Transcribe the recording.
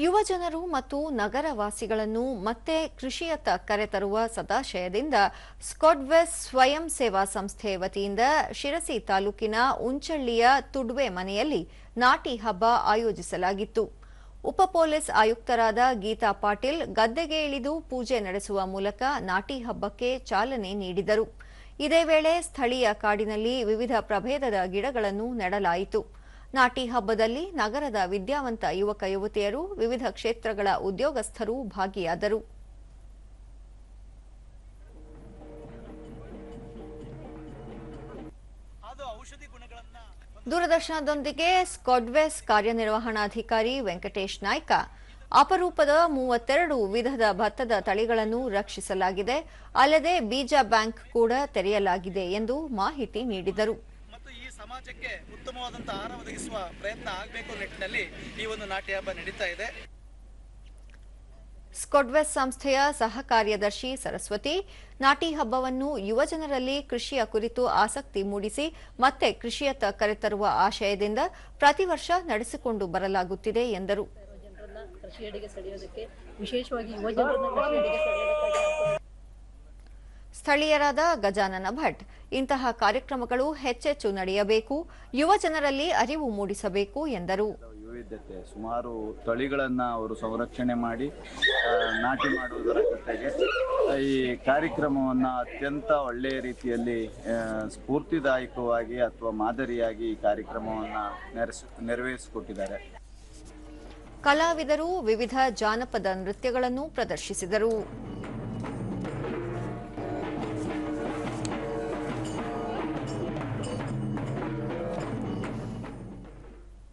ಯುವ ಜನರು ಮತ್ತು ನಗರವಾಸಿಗಳನ್ನು ಮತ್ತೆ ಕೃಷಿಯತ್ತ ಕರೆತರುವ ಸದಾಶಯದಿಂದ ಸ್ಕಾಟ್ವೆಸ್ ಸ್ವಯಂ ಸೇವಾ ಸಂಸ್ಥೆ ವತಿಯಿಂದ ಶಿರಸಿ ತಾಲೂಕಿನ ಉಂಚಳ್ಳಿಯ ತುಡ್ವೆ ಮನೆಯಲ್ಲಿ ನಾಟಿ ಹಬ್ಬ ಆಯೋಜಿಸಲಾಗಿತ್ತು. ಉಪ ಪೊಲೀಸ್ ಆಯುಕ್ತರಾದ ಗೀತಾ ಪಾಟೀಲ್ ಗದ್ದೆಗೆ ಇಳಿದು ಪೂಜೆ ನಡೆಸುವ ಮೂಲಕ ನಾಟಿ ಹಬ್ಬಕ್ಕೆ ಚಾಲನೆ ನೀಡಿದರು. ಇದೇ ವೇಳೆ ಸ್ಥಳೀಯ ಕಾಡಿನಲ್ಲಿ ವಿವಿಧ ಪ್ರಭೇದದ ಗಿಡಗಳನ್ನು ನೆಡಲಾಯಿತು. ನಾಟಿ ಹಬ್ಬದಲ್ಲಿ ನಗರದ ವಿದ್ಯಾವಂತ ಯುವಕ ಯುವತಿಯರು ವಿವಿಧ ಕ್ಷೇತ್ರಗಳ ಉದ್ಯೋಗಸ್ಥರು ಭಾಗಿಯಾದರು. ದೂರದರ್ಶನದೊಂದಿಗೆ ಸ್ಕಾಡ್ವೆಸ್ ಕಾರ್ಯನಿರ್ವಹಣಾಧಿಕಾರಿ ವೆಂಕಟೇಶ್ ನಾಯ್ಕ, ಅಪರೂಪದ ಮೂವತ್ತೆರಡು ವಿಧದ ಭತ್ತದ ತಳಿಗಳನ್ನು ರಕ್ಷಿಸಲಾಗಿದೆ. ಅಲ್ಲದೆ ಬೀಜ ಬ್ಯಾಂಕ್ ಕೂಡ ತೆರೆಯಲಾಗಿದೆ ಎಂದು ಮಾಹಿತಿ ನೀಡಿದರು. ಸಮಾಜಕ್ಕೆ ಉತ್ತಮವಾದಂತಹ ಆಹಾರ ಒದಗಿಸುವ ಪ್ರಯತ್ನ ಆಗಬೇಕು ನಿಟ್ಟಿನಲ್ಲಿ ಈ ಒಂದು ನಾಟ್ಯ ಹಬ್ಬ ನಡೀತಾ ಇದೆ. ಸ್ಕೊಡ್ವೆಸ್ ಸಂಸ್ಥೆಯ ಸಹ ಕಾರ್ಯದರ್ಶಿ ಸರಸ್ವತಿ ನಾಟಿ ಹಬ್ಬವನ್ನು ಯುವಜನರಲ್ಲಿ ಕೃಷಿಯ ಕುರಿತು ಆಸಕ್ತಿ ಮೂಡಿಸಿ ಮತ್ತೆ ಕೃಷಿಯತ್ತ ಕರೆತರುವ ಆಶಯದಿಂದ ಪ್ರತಿ ವರ್ಷ ನಡೆಸಿಕೊಂಡು ಬರಲಾಗುತ್ತಿದೆ ಎಂದರು. ಸ್ಥಳೀಯರಾದ ಗಜಾನನ ಭಟ್. ಇಂತಹ ಕಾರ್ಯಕ್ರಮಗಳು ಹೆಚ್ಚೆಚ್ಚು ನಡೆಯಬೇಕು ಯುವ ಜನರಲ್ಲಿ ಅರಿವು ಮೂಡಿಸಬೇಕು ಎಂದರು. ವಿವಿಧತೆ ಸುಮಾರು ತಳಿಗಳನ್ನ ಅವರು ಸಂರಕ್ಷಣೆ ಮಾಡಿ ನಾಟಿ ಮಾಡುವುದರ ಜೊತೆಗೆ ಈ ಕಾರ್ಯಕ್ರಮವನ್ನು ಅತ್ಯಂತ ಒಳ್ಳೆಯ ರೀತಿಯಲ್ಲಿ ಸ್ಫೂರ್ತಿದಾಯಕವಾಗಿ ಅಥವಾ ಮಾದರಿಯಾಗಿ ಈ ಕಾರ್ಯಕ್ರಮವನ್ನು ನೆರೆಸ್ ನೆರವೇರಿಸಿಕೊಟ್ಟಿದ್ದಾರೆ. ಕಲಾವಿದರು ವಿವಿಧ ಜಾನಪದ ನೃತ್ಯಗಳನ್ನು ಪ್ರದರ್ಶಿಸಿದರು.